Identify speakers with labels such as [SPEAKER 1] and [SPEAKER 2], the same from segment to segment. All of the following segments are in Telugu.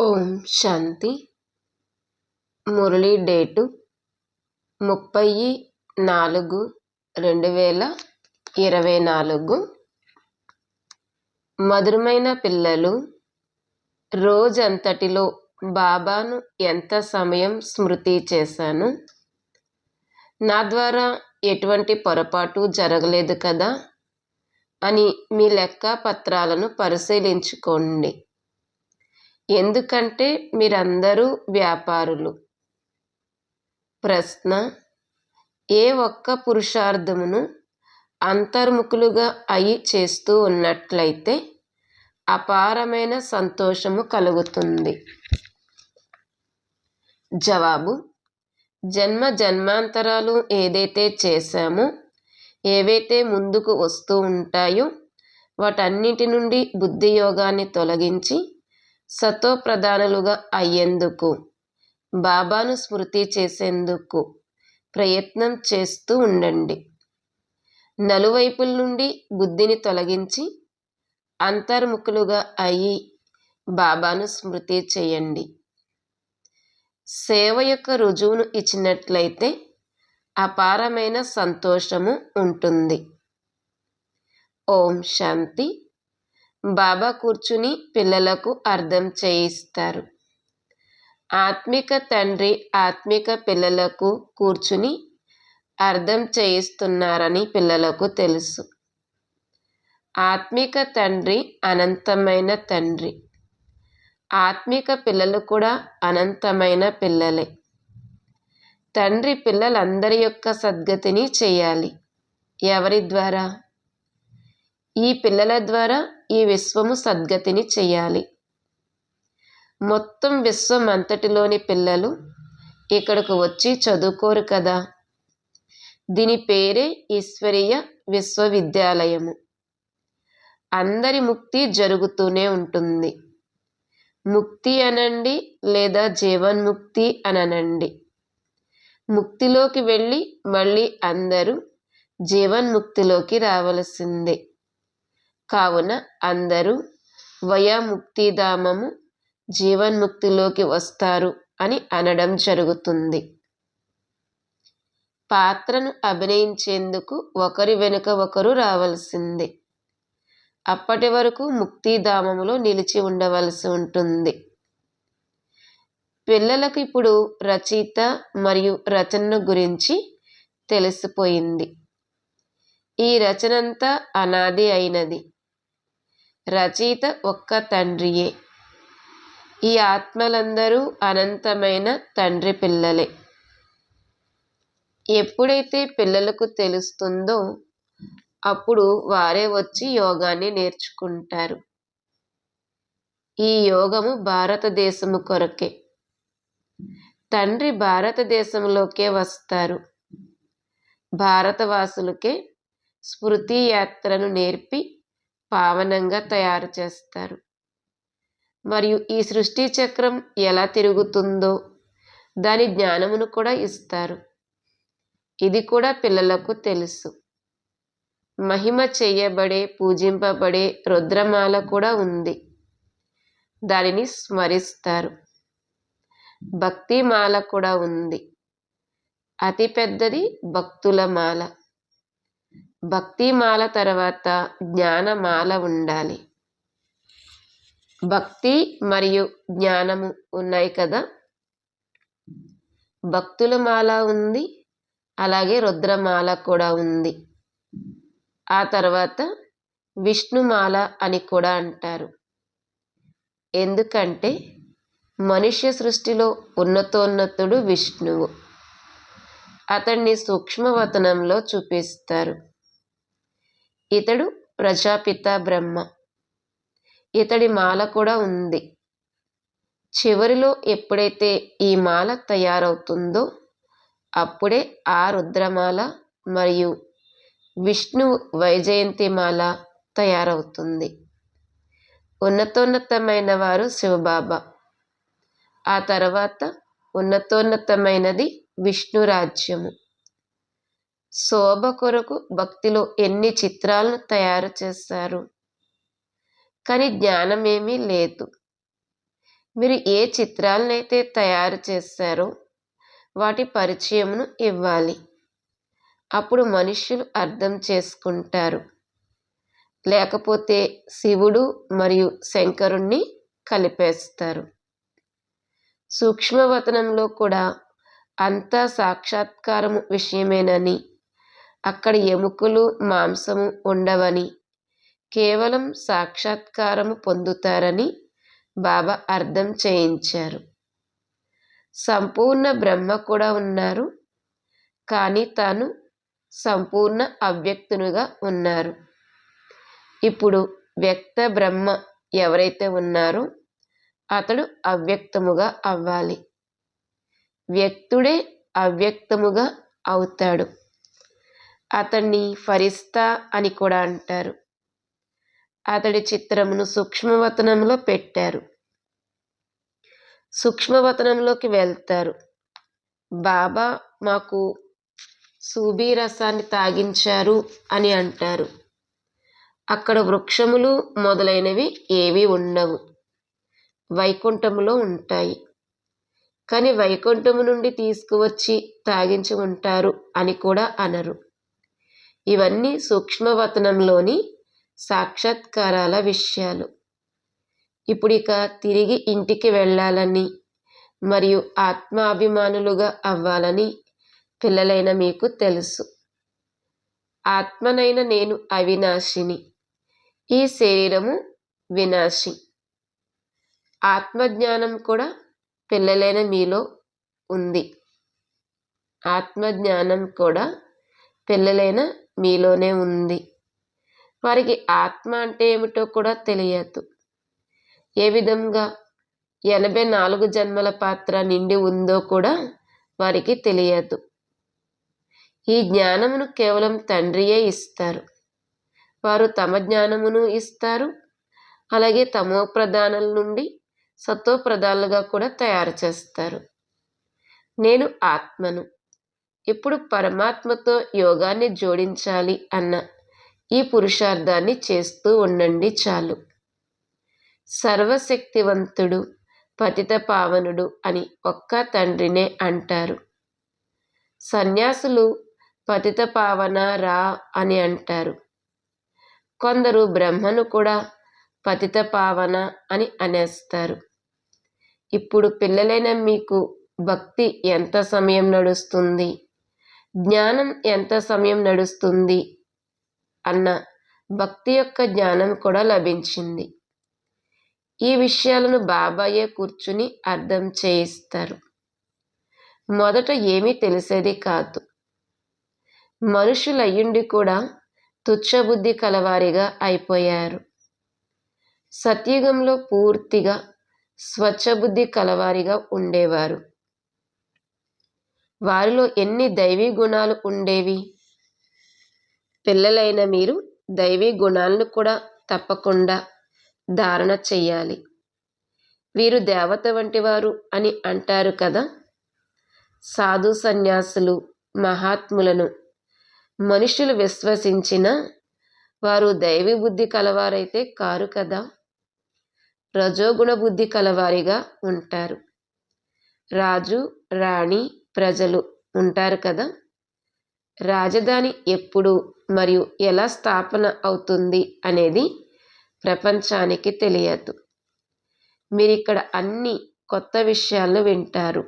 [SPEAKER 1] ఓం శాంతి. మురళీ డేటు ముప్పై నాలుగు రెండు వేల ఇరవై నాలుగు. మధురమైన పిల్లలు రోజంతటిలో బాబాను ఎంత సమయం స్మృతి చేశాను? నా ద్వారా ఎటువంటి పొరపాటు జరగలేదు కదా? అని మీ లెక్క పత్రాలను పరిశీలించుకోండి. ఎందుకంటే మీరందరూ వ్యాపారులు. ప్రశ్న ఏ ఒక్క పురుషార్థమును అంతర్ముఖులుగా అయి చేస్తూ ఉన్నట్లయితే అపారమైన సంతోషము కలుగుతుంది. జవాబు జన్మ జన్మాంతరాలు ఏదైతే చేశామో ఏవైతే ముందుకు వస్తూ ఉంటాయో వాటన్నిటి నుండి బుద్ధి యోగాన్ని తొలగించి సతోప్రధానులుగా అయ్యేందుకు బాబాను స్మృతి చేసేందుకు ప్రయత్నం చేస్తూ ఉండండి. నలువైపుల నుండి బుద్ధిని తొలగించి అంతర్ముఖులుగా అయి బాబాను స్మృతి చేయండి. సేవ యొక్క రుజువును ఇచ్చినట్లయితే అపారమైన సంతోషము ఉంటుంది. ఓం శాంతి. బాబా కూర్చుని పిల్లలకు అర్థం చేయిస్తారు. ఆత్మిక తండ్రి ఆత్మిక పిల్లలకు కూర్చుని అర్థం చేయిస్తున్నారని పిల్లలకు తెలుసు. ఆత్మిక తండ్రి అనంతమైన తండ్రి. ఆత్మిక పిల్లలు కూడా అనంతమైన పిల్లలే. తండ్రి పిల్లలందరి యొక్క సద్గతిని చేయాలి. ఎవరి ద్వారా? ఈ పిల్లల ద్వారా ఈ విశ్వము సద్గతిని చేయాలి మొత్తం విశ్వం అంతటిలోని పిల్లలు ఇక్కడకు వచ్చి చదువుకోరు కదా. దీని పేరే ఈశ్వరీయ విశ్వవిద్యాలయము. అందరి ముక్తి జరుగుతూనే ఉంటుంది. ముక్తి అనండి లేదా జీవన్ముక్తి అననండి. ముక్తిలోకి వెళ్ళి మళ్ళీ అందరూ జీవన్ముక్తిలోకి రావలసిందే. కావున అందరూ వయముక్తిధామము జీవన్ముక్తిలోకి వస్తారు అని అనడం జరుగుతుంది. పాత్రను అభినయించేందుకు ఒకరి వెనుక ఒకరు రావలసిందే. అప్పటి వరకు ముక్తిధామములో నిలిచి ఉండవలసి ఉంటుంది. పిల్లలకు ఇప్పుడు రచయిత మరియు రచన గురించి తెలిసిపోయింది. ఈ రచనంతా అనాది అయినది. రచయిత ఒక్క తండ్రియే. ఈ ఆత్మలందరూ అనంతమైన తండ్రి పిల్లలే. ఎప్పుడైతే పిల్లలకు తెలుస్తుందో అప్పుడు వారే వచ్చి యోగాన్ని నేర్చుకుంటారు. ఈ యోగము భారతదేశము కొరకే. తండ్రి భారతదేశంలోకే వస్తారు. భారతవాసులకే స్మృతి యాత్రను నేర్పి పావనంగా తయారు చేస్తారు. మరియు ఈ సృష్టి చక్రం ఎలా తిరుగుతుందో దాని జ్ఞానమును కూడా ఇస్తారు. ఇది కూడా పిల్లలకు తెలుసు. మహిమ చేయబడే పూజింపబడే రుద్రమాల కూడా ఉంది. దానిని స్మరిస్తారు. భక్తిమాల కూడా ఉంది. అతి పెద్దది భక్తుల మాల. భక్తిమాల తర్వాత జ్ఞానమాల ఉండాలి. భక్తి మరియు జ్ఞానము ఉన్నాయి కదా? భక్తుల మాల ఉంది అలాగే రుద్రమాల కూడా ఉంది. ఆ తర్వాత విష్ణుమాల అని కూడా అంటారు. ఎందుకంటే మనుష్య సృష్టిలో ఉన్నతోన్నతుడు విష్ణువు. అతన్ని సూక్ష్మవతనంలో చూపిస్తారు. ఇతడు ప్రజాపిత బ్రహ్మ. ఇతడి మాల కూడా ఉంది. చివరిలో ఎప్పుడైతే ఈ మాల తయారవుతుందో అప్పుడే ఆ రుద్రమాల మరియు విష్ణు వైజయంతి మాల తయారవుతుంది. ఉన్నతోన్నతమైన వారు శివబాబా. ఆ తర్వాత ఉన్నతోన్నతమైనది విష్ణు రాజ్యము శోభ కొరకు భక్తిలో ఎన్ని చిత్రాలను తయారు చేస్తారు? కానీ జ్ఞానం ఏమీ లేదు. మీరు ఏ చిత్రాలనైతే తయారు చేస్తారో వాటి పరిచయమును ఇవ్వాలి. అప్పుడు మనుష్యులు అర్థం చేసుకుంటారు. లేకపోతే శివుడు మరియు శంకరుణ్ణి కలిపేస్తారు. సూక్ష్మవతనంలో కూడా అంతా సాక్షాత్కారము విషయమేనని అక్కడ ఎముకలు మాంసము ఉండవని కేవలం సాక్షాత్కారము పొందుతారని బాబా అర్థం చేయించారు. సంపూర్ణ బ్రహ్మ కూడా ఉన్నారు కానీ తాను సంపూర్ణ అవ్యక్తునుగా ఉన్నారు. ఇప్పుడు వ్యక్త బ్రహ్మ ఎవరైతే ఉన్నారో అతడు అవ్యక్తముగా అవ్వాలి. వ్యక్తుడే అవ్యక్తముగా అవుతాడు. అతన్ని ఫరిస్తా అని కూడా అంటారు. అతడి చిత్రమును సూక్ష్మవతనంలో పెట్టారు. సూక్ష్మవతనంలోకి వెళ్తారు. బాబా మాకు సూబీ రసాన్ని తాగించారు అని అంటారు. అక్కడ వృక్షములు మొదలైనవి ఏవి ఉండవు. వైకుంఠములో ఉంటాయి. కానీ వైకుంఠము నుండి తీసుకువచ్చి తాగించి ఉంటారు అని కూడా అనరు. ఇవన్నీ సూక్ష్మవతనంలోని సాక్షాత్కారాల విషయాలు. ఇప్పుడు ఇక తిరిగి ఇంటికి వెళ్ళాలని మరియు ఆత్మాభిమానులుగా అవ్వాలని పిల్లలైన మీకు తెలుసు. ఆత్మనైన నేను అవినాశిని. ఈ శరీరము వినాశి. ఆత్మజ్ఞానం కూడా పిల్లలైన మీలో ఉంది. ఆత్మజ్ఞానం కూడా పిల్లలైన మీలోనే ఉంది. వారికి ఆత్మ అంటే ఏమిటో కూడా తెలియదు. ఏ విధంగా ఎనభై నాలుగు జన్మల పాత్ర నిండి ఉందో కూడా వారికి తెలియదు. ఈ జ్ఞానమును కేవలం తండ్రియే ఇస్తారు. వారు తమ జ్ఞానమును ఇస్తారు. అలాగే తమో ప్రధానాల నుండి సత్వ ప్రధానులుగా కూడా తయారు చేస్తారు. నేను ఆత్మను. ఇప్పుడు పరమాత్మతో యోగాన్ని జోడించాలి అన్న ఈ పురుషార్థాన్ని చేస్తూ ఉండండి చాలు. సర్వశక్తివంతుడు పతిత పావనుడు అని ఒక్క తండ్రినే అంటారు. సన్యాసులు పతిత పావన రా అని అంటారు. కొందరు బ్రహ్మను కూడా పతిత పావన అని అనేస్తారు. ఇప్పుడు పిల్లలైన మీకు భక్తి ఎంత సమయం నడుస్తుంది? జ్ఞానం ఎంత సమయం నడుస్తుంది అన్న భక్తి యొక్క జ్ఞానం కూడా లభించింది. ఈ విషయాలను బాబాయే కూర్చుని అర్థం చేయిస్తారు. మొదట ఏమీ తెలిసేది కాదు. మనుషులయ్యుండి కూడా తుచ్చబుద్ధి కలవారిగా అయిపోయారు. సత్యుగంలో పూర్తిగా స్వచ్ఛబుద్ధి కలవారిగా ఉండేవారు. వారిలో ఎన్ని దైవీ గుణాలు ఉండేవి? పిల్లలైన మీరు దైవీ గుణాలను కూడా తప్పకుండా ధారణ చెయ్యాలి. వీరు దేవత వంటి వారు అని అంటారు కదా? సాధు సన్యాసులు మహాత్ములను మనుషులు విశ్వసించిన వారు దైవీ బుద్ధి కలవారైతే కారు కదా? రజోగుణ బుద్ధి కలవారిగా ఉంటారు. రాజు రాణి ప్రజలు ఉంటారు కదా. రాజధాని ఎప్పుడు మరియు ఎలా స్థాపన అవుతుంది అనేది ప్రపంచానికి తెలియదు. మీరు ఇక్కడ అన్ని కొత్త విషయాలను వింటారు.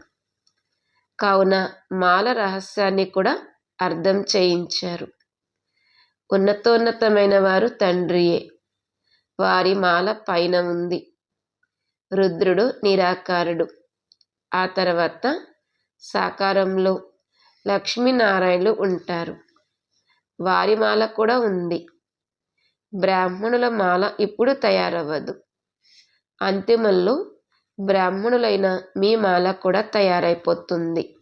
[SPEAKER 1] కావున మాల రహస్యాన్ని కూడా అర్థం చేయించారు. ఉన్నతోన్నతమైన వారు తండ్రియే. వారి మాల పైన ఉంది. రుద్రుడు నిరాకారుడు. ఆ తర్వాత సాకారంలో లక్ష్మీనారాయణులు ఉంటారు. వారి మాల కూడా ఉంది. బ్రాహ్మణుల మాల ఇప్పుడు తయారవ్వదు. అంతిమంలో బ్రాహ్మణులైన మీ మాల కూడా తయారైపోతుంది.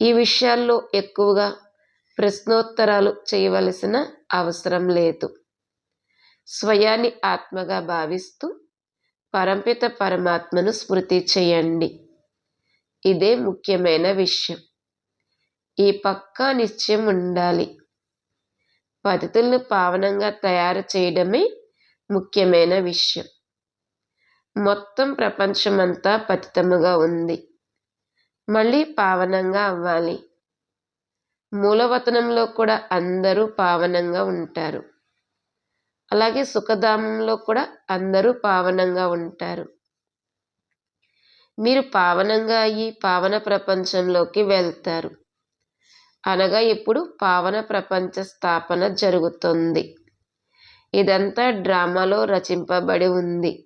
[SPEAKER 1] ఈ విషయాల్లో ఎక్కువగా ప్రశ్నోత్తరాలు చేయవలసిన అవసరం లేదు. స్వయాన్ని ఆత్మగా భావిస్తూ పరంపిత పరమాత్మను స్మృతి చేయండి. ఇదే ముఖ్యమైన విషయం. ఈ పక్కా నిశ్చయం ఉండాలి. పద్ధతులను పావనంగా తయారు చేయడమే ముఖ్యమైన విషయం. మొత్తం ప్రపంచమంతా పతితముగా ఉంది. మళ్ళీ పావనంగా అవ్వాలి. మూలవతనంలో కూడా అందరూ పావనంగా ఉంటారు. అలాగే సుఖధామంలో కూడా అందరూ పావనంగా ఉంటారు. మీరు పావనంగా అయ్యి పావన ప్రపంచంలోకి వెళ్తారు. అనగా ఇప్పుడు పావన ప్రపంచ స్థాపన జరుగుతుంది. ఇదంతా డ్రామాలో రచింపబడి ఉంది.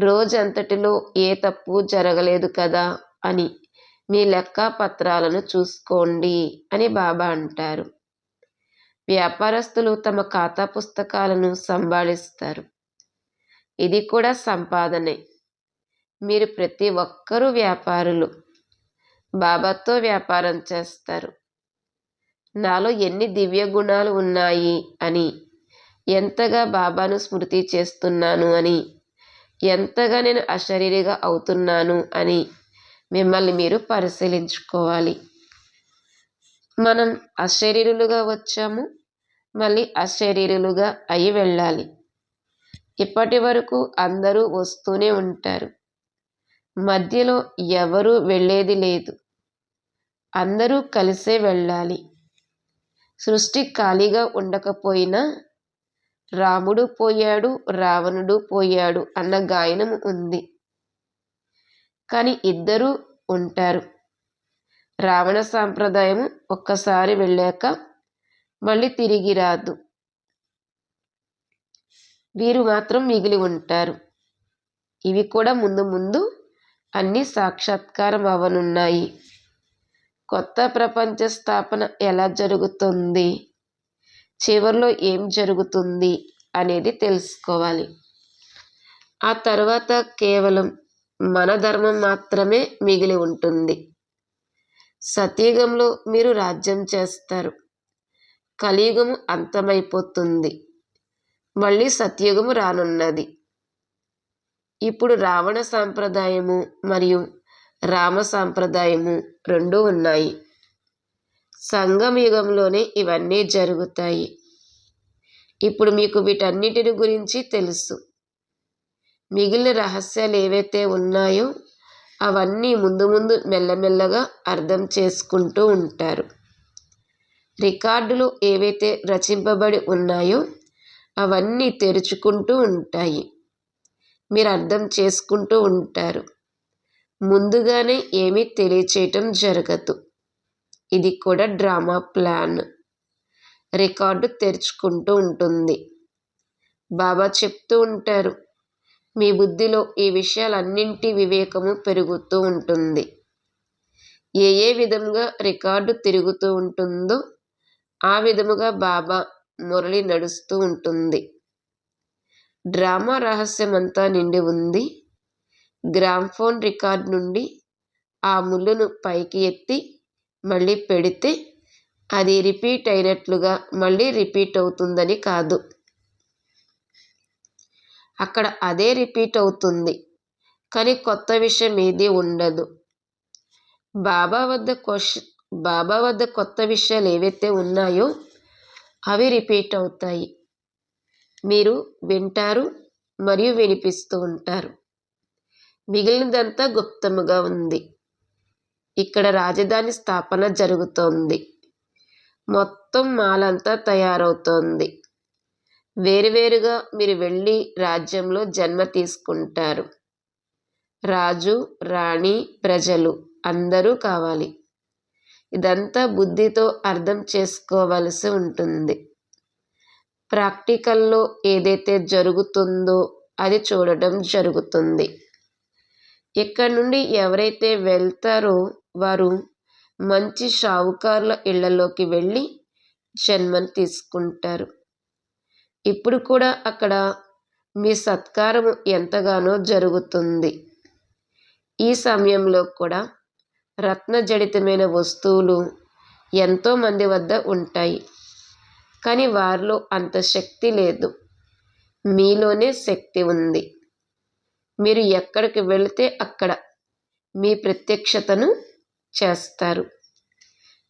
[SPEAKER 1] రోజంతటిలో ఏ తప్పు జరగలేదు కదా అని మీ లెక్క పత్రాలను చూసుకోండి అని బాబా అంటారు. వ్యాపారస్తులు తమ ఖాతా పుస్తకాలను సంభాళిస్తారు. ఇది కూడా సంపాదనే. మీరు ప్రతి ఒక్కరూ వ్యాపారులు. బాబాతో వ్యాపారం చేస్తారు. నాలో ఎన్ని దివ్య గుణాలు ఉన్నాయి అని ఎంతగా బాబాను స్మృతి చేస్తున్నాను అని ఎంతగా నేను అశరీరిగా అవుతున్నాను అని మిమ్మల్ని మీరు పరిశీలించుకోవాలి. మనం అశరీరులుగా వచ్చాము మళ్ళీ అశరీరులుగా అయి వెళ్ళాలి. ఇప్పటి వరకు అందరూ వస్తూనే ఉంటారు. మధ్యలో ఎవరూ వెళ్ళేది లేదు. అందరూ కలిసే వెళ్ళాలి. సృష్టి ఖాళీగా ఉండకపోయినా రాముడు పోయాడు రావణుడు పోయాడు అన్న గాయనం ఉంది. కానీ ఇద్దరూ ఉంటారు. రావణ సాంప్రదాయం ఒక్కసారి వెళ్ళాక మళ్ళీ తిరిగి రాదు. వీరు మాత్రం మిగిలి ఉంటారు. ఇవి కూడా ముందు ముందు అన్నీ సాక్షాత్కారం అవనున్నాయి. కొత్త ప్రపంచ స్థాపన ఎలా జరుగుతుంది? చివరిలో ఏం జరుగుతుంది అనేది తెలుసుకోవాలి. ఆ తర్వాత కేవలం మన ధర్మం మాత్రమే మిగిలి ఉంటుంది. సతయుగంలో మీరు రాజ్యం చేస్తారు. కలియుగము అంతమైపోతుంది. మళ్ళీ సత్యుగము రానున్నది. ఇప్పుడు రావణ సాంప్రదాయము మరియు రామ సాంప్రదాయము రెండూ ఉన్నాయి. సంగమ యుగంలోనే ఇవన్నీ జరుగుతాయి. ఇప్పుడు మీకు వీటన్నిటిని గురించి తెలుసు. మిగిలిన రహస్యాలు ఏవైతే ఉన్నాయో అవన్నీ ముందు ముందు మెల్లమెల్లగా అర్థం చేసుకుంటూ ఉంటారు. రికార్డులు ఏవైతే రచింపబడి ఉన్నాయో అవన్నీ తెరుచుకుంటూ ఉంటాయి. మీరు అర్థం చేసుకుంటూ ఉంటారు. ముందుగానే ఏమీ తెలియచేయటం జరగదు. ఇది కూడా డ్రామా ప్లాన్. రికార్డు తెరుచుకుంటూ ఉంటుంది. బాబా చెప్తూ ఉంటారు మీ బుద్ధిలో ఈ విషయాలన్నింటి వివేకము పెరుగుతూ ఉంటుంది. ఏ ఏ విధంగా రికార్డు తిరుగుతూ ఉంటుందో ఆ విధముగా బాబా మురళి నడుస్తూ ఉంటుంది. డ్రామా రహస్యమంతా నిండి ఉంది. గ్రామ్ఫోన్ రికార్డ్ నుండి ఆ ముళ్ళును పైకి ఎత్తి మళ్ళీ పెడితే అది రిపీట్ అయినట్లుగా మళ్ళీ రిపీట్ అవుతుందని కాదు. అక్కడ అదే రిపీట్ అవుతుంది. కానీ కొత్త విషయం ఏది ఉండదు. బాబా వద్ద క్వశ్చన్ బాబా వద్ద కొత్త విషయాలు ఏవైతే ఉన్నాయో అవి రిపీట్ అవుతాయి. మీరు వింటారు మరియు వినిపిస్తూ ఉంటారు. మిగిలినదంతా గుప్తముగా ఉంది. ఇక్కడ రాజధాని స్థాపన జరుగుతోంది. మొత్తం మాలంతా తయారవుతోంది. వేరువేరుగా మీరు వెళ్ళి రాజ్యంలో జన్మ తీసుకుంటారు. రాజు రాణి ప్రజలు అందరూ కావాలి. ఇదంతా బుద్ధితో అర్థం చేసుకోవలసి ఉంటుంది. ప్రాక్టికల్లో ఏదైతే జరుగుతుందో అది చూడటం జరుగుతుంది. ఇక్కడ నుండి ఎవరైతే వెళ్తారో వారు మంచి షావుకారుల ఇళ్ళలోకి వెళ్ళి జన్మను తీసుకుంటారు. ఇప్పుడు కూడా అక్కడ మీ సత్కారం ఎంతగానో జరుగుతుంది. ఈ సమయంలో కూడా రత్నజడితమైన వస్తువులు ఎంతోమంది వద్ద ఉంటాయి. కానీ వారిలో అంత శక్తి లేదు. మీలోనే శక్తి ఉంది. మీరు ఎక్కడికి వెళితే అక్కడ మీ ప్రత్యక్షతను చేస్తారు.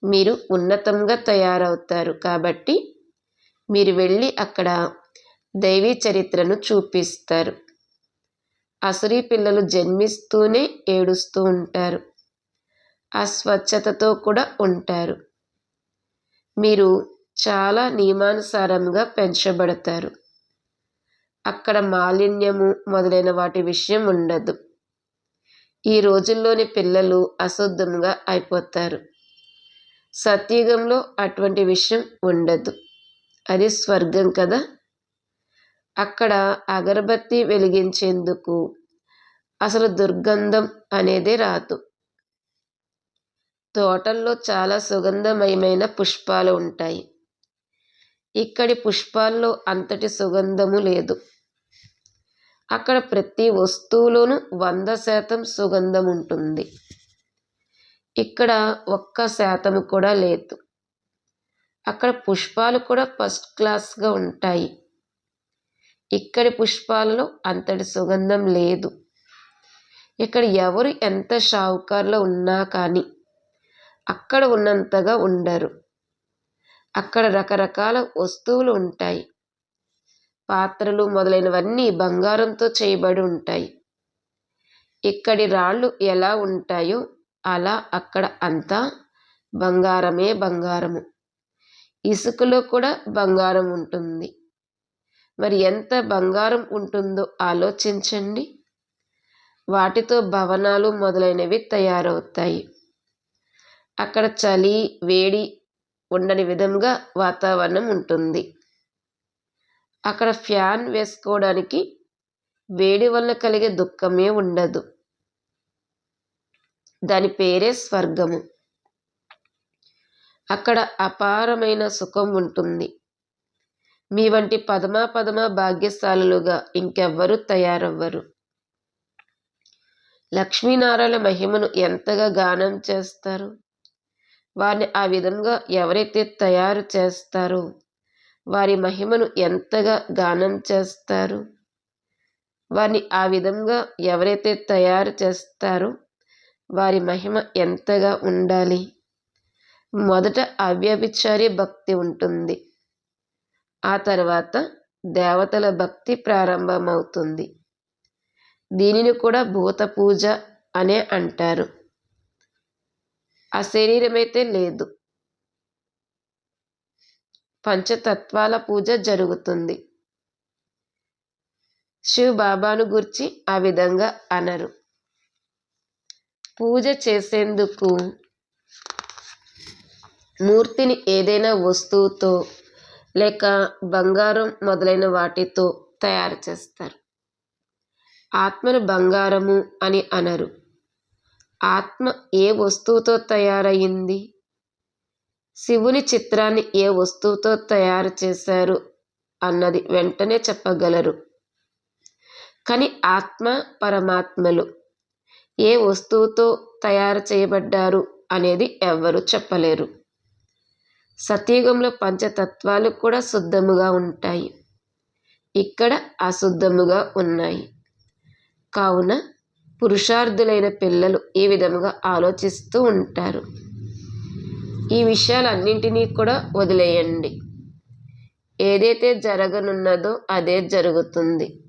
[SPEAKER 1] మీరు ఉన్నతంగా తయారవుతారు కాబట్టి మీరు వెళ్ళి అక్కడ దైవీ చరిత్రను చూపిస్తారు. అసరీ పిల్లలు జన్మిస్తూనే ఏడుస్తూ ఉంటారు. అస్వచ్ఛతతో కూడా ఉంటారు. మీరు చాలా నియమానుసారంగా పెంచబడతారు. అక్కడ మాలిన్యము మొదలైన వాటి విషయం ఉండదు. ఈ రోజుల్లోని పిల్లలు అశుద్ధంగా అయిపోతారు. సత్యుగంలో అటువంటి విషయం ఉండదు. అది స్వర్గం కదా? అక్కడ అగరబత్తి వెలిగించేందుకు అసలు దుర్గంధం అనేది రాదు. తోటల్లో చాలా సుగంధమయమైన పుష్పాలు ఉంటాయి. ఇక్కడి పుష్పాల్లో అంతటి సుగంధము లేదు. అక్కడ ప్రతి వస్తువులోనూ వంద శాతం సుగంధం ఉంటుంది ఇక్కడ ఒక్క శాతం కూడా లేదు. అక్కడ పుష్పాలు కూడా ఫస్ట్ క్లాస్గా ఉంటాయి. ఇక్కడి పుష్పాలలో అంతటి సుగంధం లేదు. ఇక్కడ ఎవరు ఎంత షావుకారులో ఉన్నా కానీ అక్కడ ఉన్నంతగా ఉండరు. అక్కడ రకరకాల వస్తువులు ఉంటాయి. పాత్రలు మొదలైనవన్నీ బంగారంతో చేయబడి ఉంటాయి. ఇక్కడి రాళ్ళు ఎలా ఉంటాయో అలా అక్కడ అంతా బంగారమే బంగారము. ఇసుకలో కూడా బంగారం ఉంటుంది. మరి ఎంత బంగారం ఉంటుందో ఆలోచించండి. వాటితో భవనాలు మొదలైనవి తయారవుతాయి. అక్కడ చలి వేడి ఉండని విధంగా వాతావరణం ఉంటుంది. అక్కడ ఫ్యాన్ వేసుకోవడానికి వేడి వల్ల కలిగే దుఃఖమే ఉండదు. దాని పేరే స్వర్గము. అక్కడ అపారమైన సుఖం ఉంటుంది. మీ వంటి పదమా పదమా భాగ్యశాలులుగా ఇంకెవ్వరూ తయారవ్వరు. లక్ష్మీనారాయణ మహిమను ఎంతగా గానం చేస్తారు? వారిని ఆ విధంగా ఎవరైతే తయారు చేస్తారో వారి మహిమను ఎంతగా గానం చేస్తారు వారిని ఆ విధంగా ఎవరైతే తయారు చేస్తారో వారి మహిమ ఎంతగా ఉండాలి? మొదట అవ్యభిచారి భక్తి ఉంటుంది. ఆ తర్వాత దేవతల భక్తి ప్రారంభమవుతుంది. దీనిని కూడా భూత పూజ అనే అంటారు. ఆ శరీరమైతే లేదు. పంచతత్వాల పూజ జరుగుతుంది. శివ్ బాబాను గుర్చి ఆ విధంగా అనరు. పూజ చేసేందుకు మూర్తిని ఏదైనా వస్తువుతో లేక బంగారం మొదలైన వాటితో తయారు చేస్తారు. ఆత్మను బంగారము అని అనరు. ఆత్మ ఏ వస్తువుతో తయారయ్యింది శివుని చిత్రాన్ని ఏ వస్తువుతో తయారు చేశారు? అన్నది వెంటనే చెప్పగలరు. కానీ ఆత్మ పరమాత్మలు ఏ వస్తువుతో తయారు చేయబడ్డారు అనేది ఎవ్వరూ చెప్పలేరు. సతయుగంలో పంచతత్వాలు కూడా శుద్ధముగా ఉంటాయి. ఇక్కడ అశుద్ధముగా ఉన్నాయి. కావున పురుషార్థులైన పిల్లలు ఈ విధముగా ఆలోచిస్తూ ఉంటారు. ఈ విషయాలన్నింటినీ కూడా వదిలేయండి. ఏదైతే జరగనున్నదో అదే జరుగుతుంది.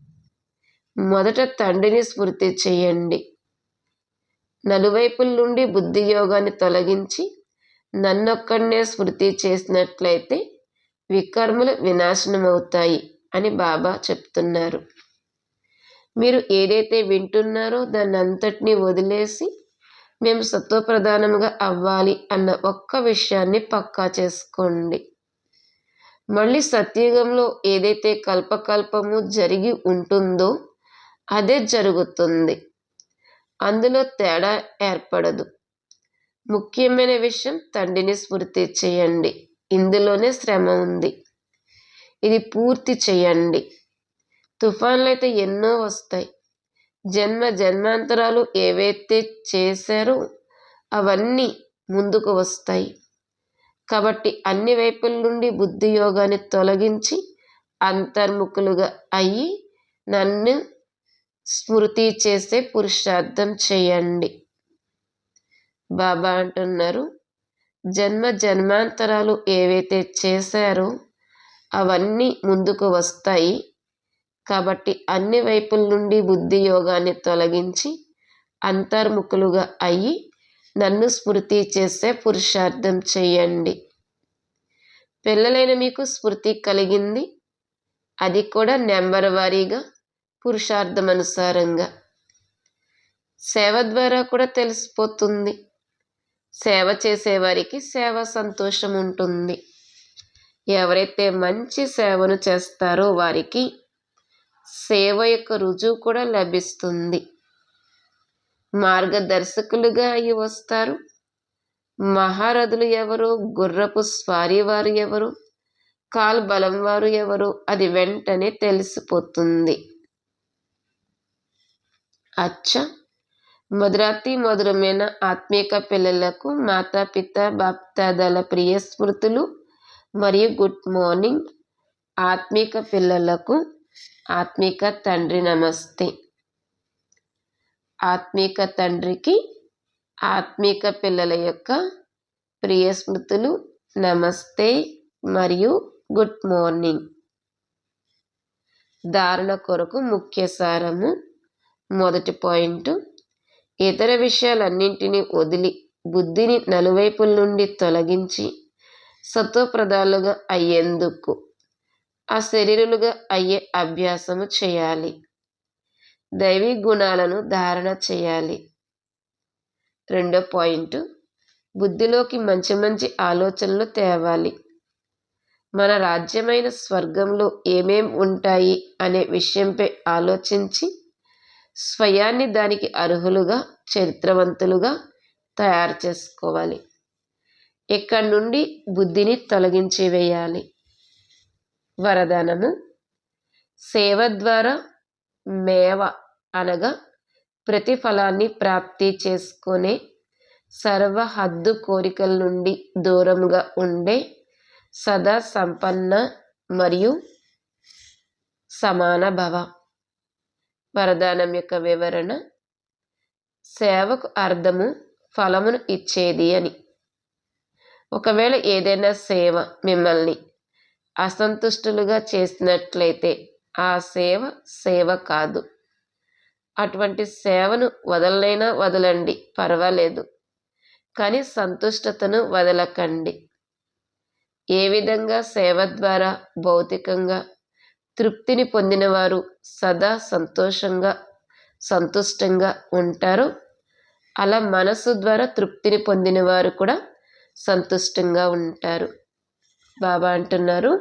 [SPEAKER 1] మొదట తండ్రిని స్మృతి చేయండి. నలువైపుల నుండి బుద్ధి యోగాన్ని తొలగించి నన్నొక్కడనే స్మృతి చేసినట్లయితే వికర్మలు వినాశనమవుతాయి అని బాబా చెప్తున్నారు. మీరు ఏదైతే వింటున్నారో దాన్ని అంతటినీ వదిలేసి మేము సత్వప్రధానముగా అవ్వాలి అన్న ఒక్క విషయాన్ని పక్కా చేసుకోండి. మళ్ళీ సత్యుగంలో ఏదైతే కల్పకల్పము జరిగి ఉంటుందో అదే జరుగుతుంది. అందులో తేడా ఏర్పడదు. ముఖ్యమైన విషయం తండ్రిని స్మృతి చేయండి. ఇందులోనే శ్రమ ఉంది. ఇది పూర్తి చేయండి. తుఫాన్లు అయితే ఎన్నో వస్తాయి. జన్మ జన్మాంతరాలు ఏవైతే చేశారో అవన్నీ ముందుకు వస్తాయి. కాబట్టి అన్ని వైపుల నుండి బుద్ధి యోగాన్ని తొలగించి అంతర్ముఖులుగా అయ్యి నన్ను స్మృతి చేసే పురుషార్థం చేయండి. బాబా అంటున్నారు జన్మ జన్మాంతరాలు ఏవైతే చేశారో అవన్నీ ముందుకు వస్తాయి. కాబట్టి అన్ని వైపుల నుండి బుద్ధి యోగాన్ని తొలగించి అంతర్ముఖులుగా అయ్యి నన్ను స్మృతి చేసే పురుషార్థం చేయండి. పిల్లలైన మీకు స్మృతి కలిగింది. అది కూడా నెంబర్ వారీగా పురుషార్థం అనుసారంగా. సేవ ద్వారా కూడా తెలిసిపోతుంది. సేవ చేసేవారికి సేవ సంతోషం ఉంటుంది. ఎవరైతే మంచి సేవను చేస్తారో వారికి సేవ యొక్క రుజువు కూడా లభిస్తుంది. మార్గదర్శకులుగా అయి వస్తారు. మహారథులు ఎవరు? గుర్రపు స్వారీ వారు ఎవరు? కాల్ బలం వారు ఎవరు? అది వెంటనే తెలిసిపోతుంది. అచ్చ! మధురాతి మధురమైన ఆత్మీక పిల్లలకు మాతాపిత బాప్తాదాల ప్రియ స్మృతులు మరియు గుడ్ మార్నింగ్. ఆత్మీక పిల్లలకు ఆత్మీక తండ్రి నమస్తే. ఆత్మీక తండ్రికి ఆత్మీక పిల్లల యొక్క ప్రియ స్మృతులు నమస్తే మరియు గుడ్ మార్నింగ్. ధారణ కొరకు ముఖ్య సారము మొదటి పాయింట్ ఇతర విషయాలన్నింటినీ వదిలి బుద్ధిని నలువైపుల నుండి తొలగించి సత్వప్రదాలుగా అయ్యేందుకు ఆ శరీరులుగా అయ్యే అభ్యాసము చేయాలి. దైవీ గుణాలను ధారణ చేయాలి. రెండో పాయింట్ బుద్ధిలోకి మంచి మంచి ఆలోచనలు తేవాలి. మన రాజ్యమైన స్వర్గంలో ఏమేం ఉంటాయి అనే విషయంపై ఆలోచించి స్వయాన్ని దానికి అర్హులుగా చరిత్రవంతులుగా తయారు చేసుకోవాలి. ఇక్కడ నుండి బుద్ధిని తొలగించి వేయాలి. వరదానము సేవ ద్వారా మేవ అనగా ప్రతిఫలాన్ని ప్రాప్తి చేసుకునే సర్వ హద్దు కోరికల నుండి దూరంగా ఉండే సదా సంపన్న మరియు సమాన భవ. వరదానం యొక్క వివరణ సేవకు అర్థము ఫలమును ఇచ్చేది అని. ఒకవేళ ఏదైనా సేవ మిమ్మల్ని అసంతుష్టులుగా చేసినట్లయితే ఆ సేవ సేవ కాదు. అటువంటి సేవను వదలనైనా వదలండి పర్వాలేదు. కానీ సంతుష్టతను వదలకండి. ఏ విధంగా సేవ ద్వారా భౌతికంగా తృప్తిని పొందినవారు సదా సంతోషంగా సంతుష్టంగా ఉంటారో అలా మనసు ద్వారా తృప్తిని పొందినవారు కూడా సంతుష్టంగా ఉంటారు. బాబా అంటున్నారు.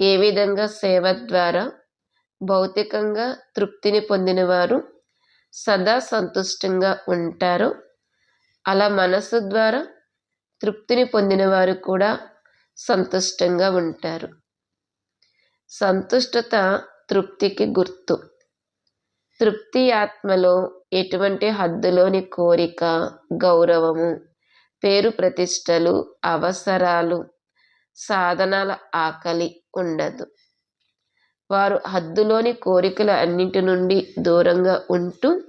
[SPEAKER 1] ఏ విధంగా సేవ ద్వారా భౌతికంగా తృప్తిని పొందినవారు సదా సంతుష్టంగా ఉంటారో అలా మనసు ద్వారా తృప్తిని పొందినవారు కూడా సంతుష్టంగా ఉంటారు. సంతుష్టత తృప్తికి గుర్తు. తృప్తి ఆత్మలో ఎటువంటి హద్దులోని కోరిక గౌరవము పేరు ప్రతిష్టలు అవసరాలు సాధనాల ఆకలి ఉండదు. వారు హద్దులోని కోరికల అన్నిటి నుండి దూరంగా ఉంటూ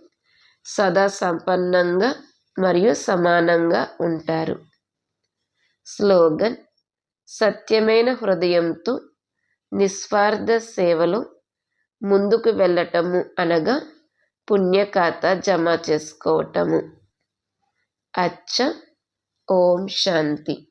[SPEAKER 1] సదా సంపన్నంగా మరియు సమానంగా ఉంటారు. స్లోగన్ సత్యమైన హృదయంతో నిస్వార్థ సేవలో ముందుకు వెళ్ళటము అనగా పుణ్యఖాత జమ చేసుకోవటము. అచ్చ ఓం శాంతి.